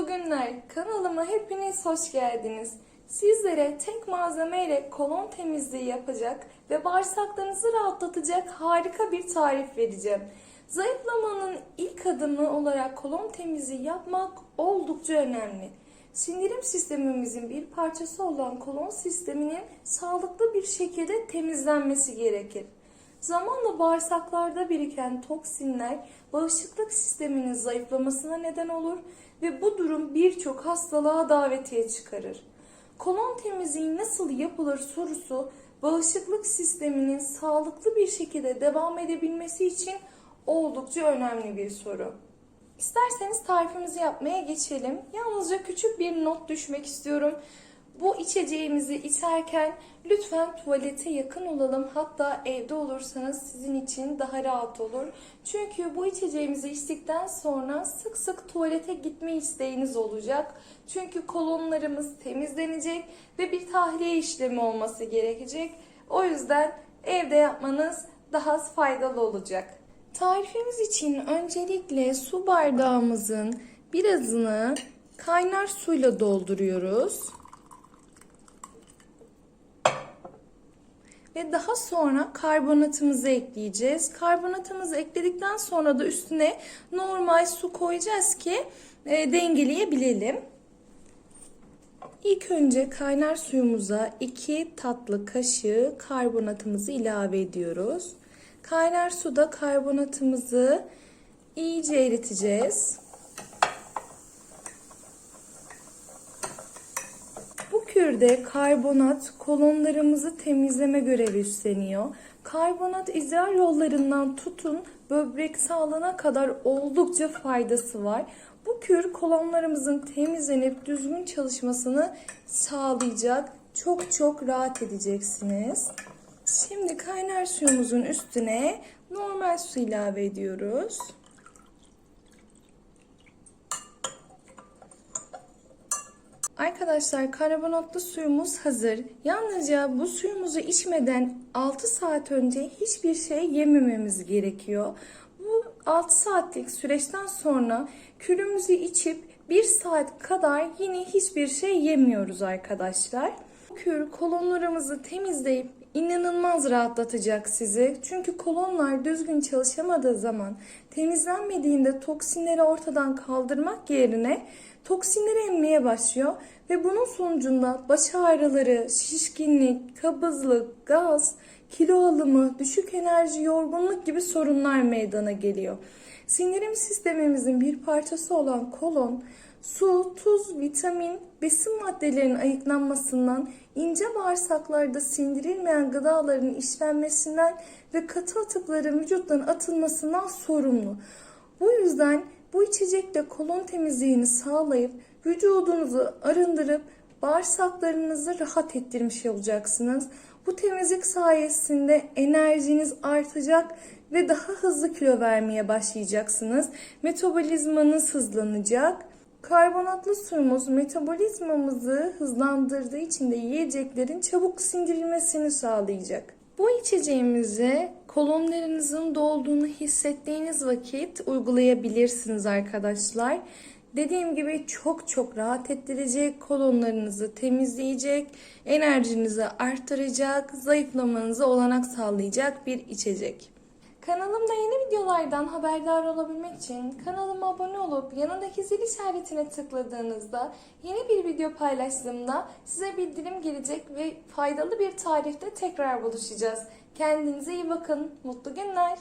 Mutlu günler. Kanalıma hepiniz hoş geldiniz. Sizlere tek malzemeyle kolon temizliği yapacak ve bağırsaklarınızı rahatlatacak harika bir tarif vereceğim. Zayıflamanın ilk adımı olarak kolon temizliği yapmak oldukça önemli. Sindirim sistemimizin bir parçası olan kolon sisteminin sağlıklı bir şekilde temizlenmesi gerekir. Zamanla bağırsaklarda biriken toksinler bağışıklık sisteminin zayıflamasına neden olur ve bu durum birçok hastalığa davetiye çıkarır. Kolon temizliği nasıl yapılır sorusu bağışıklık sisteminin sağlıklı bir şekilde devam edebilmesi için oldukça önemli bir soru. İsterseniz tarifimizi yapmaya geçelim. Yalnızca küçük bir not düşmek istiyorum. Bu içeceğimizi içerken lütfen tuvalete yakın olalım. Hatta evde olursanız sizin için daha rahat olur. Çünkü bu içeceğimizi içtikten sonra sık sık tuvalete gitme isteğiniz olacak. Çünkü kolonlarımız temizlenecek ve bir tahliye işlemi olması gerekecek. O yüzden evde yapmanız daha faydalı olacak. Tarifimiz için öncelikle su bardağımızın birazını kaynar suyla dolduruyoruz. Ve daha sonra karbonatımızı ekleyeceğiz. Karbonatımızı ekledikten sonra da üstüne normal su koyacağız ki e, dengeleyebilelim. İlk önce kaynar suyumuza 2 tatlı kaşığı karbonatımızı ilave ediyoruz. Kaynar suda karbonatımızı iyice eriteceğiz. Bu kürde karbonat kolonlarımızı temizleme görevi üstleniyor. Karbonat idrar yollarından tutun böbrek sağlığına kadar oldukça faydası var. Bu kür kolonlarımızın temizlenip düzgün çalışmasını sağlayacak. Çok çok rahat edeceksiniz. Şimdi kaynar suyumuzun üstüne normal su ilave ediyoruz. Arkadaşlar karbonatlı suyumuz hazır. Yalnızca bu suyumuzu içmeden 6 saat önce hiçbir şey yemememiz gerekiyor. Bu 6 saatlik süreçten sonra kürümüzü içip 1 saat kadar yine hiçbir şey yemiyoruz arkadaşlar. Kür kolonlarımızı temizleyip inanılmaz rahatlatacak sizi. Çünkü kolonlar düzgün çalışamadığı zaman temizlenmediğinde toksinleri ortadan kaldırmak yerine toksinleri emmeye başlıyor ve bunun sonucunda baş ağrıları, şişkinlik, kabızlık, gaz, kilo alımı, düşük enerji, yorgunluk gibi sorunlar meydana geliyor. Sindirim sistemimizin bir parçası olan kolon su, tuz, vitamin, besin maddelerinin ayıklanmasından, ince bağırsaklarda sindirilmeyen gıdaların işlenmesinden ve katı atıkların vücuttan atılmasından sorumlu. Bu yüzden bu içecekle kolon temizliğini sağlayıp vücudunuzu arındırıp bağırsaklarınızı rahat ettirmiş olacaksınız. Bu temizlik sayesinde enerjiniz artacak ve daha hızlı kilo vermeye başlayacaksınız. Metabolizmanız hızlanacak. Karbonatlı suyumuz metabolizmamızı hızlandırdığı için de yiyeceklerin çabuk sindirilmesini sağlayacak. Bu içeceğimizi kolonlarınızın dolduğunu hissettiğiniz vakit uygulayabilirsiniz arkadaşlar. Dediğim gibi çok çok rahat ettirecek, kolonlarınızı temizleyecek, enerjinizi arttıracak, zayıflamanıza olanak sağlayacak bir içecek. Kanalımda yeni videolardan haberdar olabilmek için kanalıma abone olup yanındaki zil işaretine tıkladığınızda yeni bir video paylaştığımda size bildirim gelecek ve faydalı bir tarifte tekrar buluşacağız. Kendinize iyi bakın. Mutlu günler.